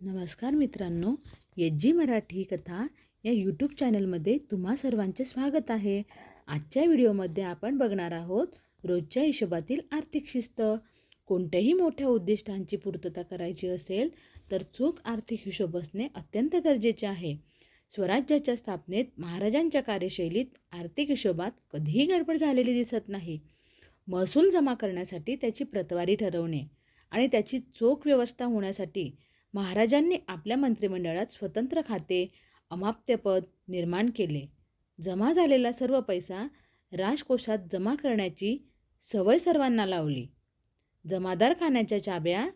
नमस्कार मित्रांनो H G Marathi कथा या यूट्यूब चॅनलमध्ये तुम्हा सर्वांचे स्वागत आहे. आजच्या व्हिडिओमध्ये आपण बघणार आहोत रोजच्या हिशोबातील आर्थिक शिस्त. कोणत्याही मोठ्या उद्दिष्टांची पूर्तता करायची असेल तर चोख आर्थिक हिशोब असणे अत्यंत गरजेचे आहे. स्वराज्याच्या स्थापनेत महाराजांच्या कार्यशैलीत आर्थिक हिशोबात कधीही गडबड झालेली दिसत नाही. महसूल जमा करण्यासाठी त्याची प्रतवारी ठरवणे आणि त्याची चोख व्यवस्था होण्यासाठी महाराजांनी आपल्या मंत्रिमंडळात स्वतंत्र खाते अमाप्यपद निर्माण केले. जमा झालेला सर्व पैसा राजकोषात जमा करण्याची सवय सर्वांना लावली. जमादार खाण्याच्या चाब्या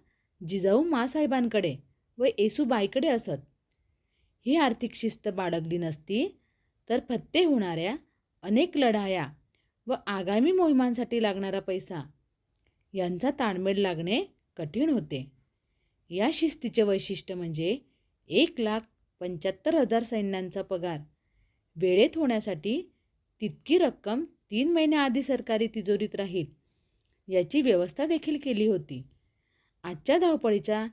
जिजाऊ मासाहेबांकडे व येसूबाईकडे असत. ही आर्थिक शिस्त बाळगली नसती तर फत्ते होणाऱ्या अनेक लढाया व आगामी मोहिमांसाठी लागणारा पैसा यांचा ताळमेळ लागणे कठीण होते. या शिस्तीचे वैशिष्ट्य म्हणजे एक लाख पंच्याहत्तर हजार सैन्यांचा पगार. वेळेत होण्यासाठी तितकी रक्कम तीन महिन्याआधी सरकारी तिजोरीत राहील याची व्यवस्था देखील केली होती. आजच्या धावपळीच्या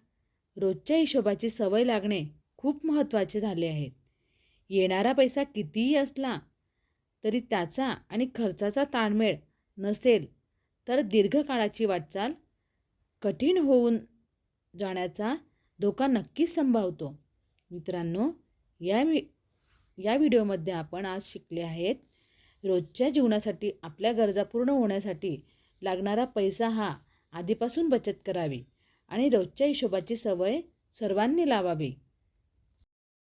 रोजच्या हिशोबाची सवय लागणे खूप महत्त्वाचे झाले आहेत. येणारा पैसा कितीही असला तरी त्याचा आणि खर्चाचा ताळमेळ नसेल तर दीर्घकाळाची वाटचाल कठीण होऊन जाण्याचा धोका नक्कीच संभावतो. मित्रांनो या वि या व्हिडिओमध्ये आपण आज शिकले आहेत रोजच्या जीवनासाठी आपल्या गरजा पूर्ण होण्यासाठी लागणारा पैसा हा आधीपासून बचत करावी आणि रोजच्या हिशोबाची सवय सर्वांनी लावावी.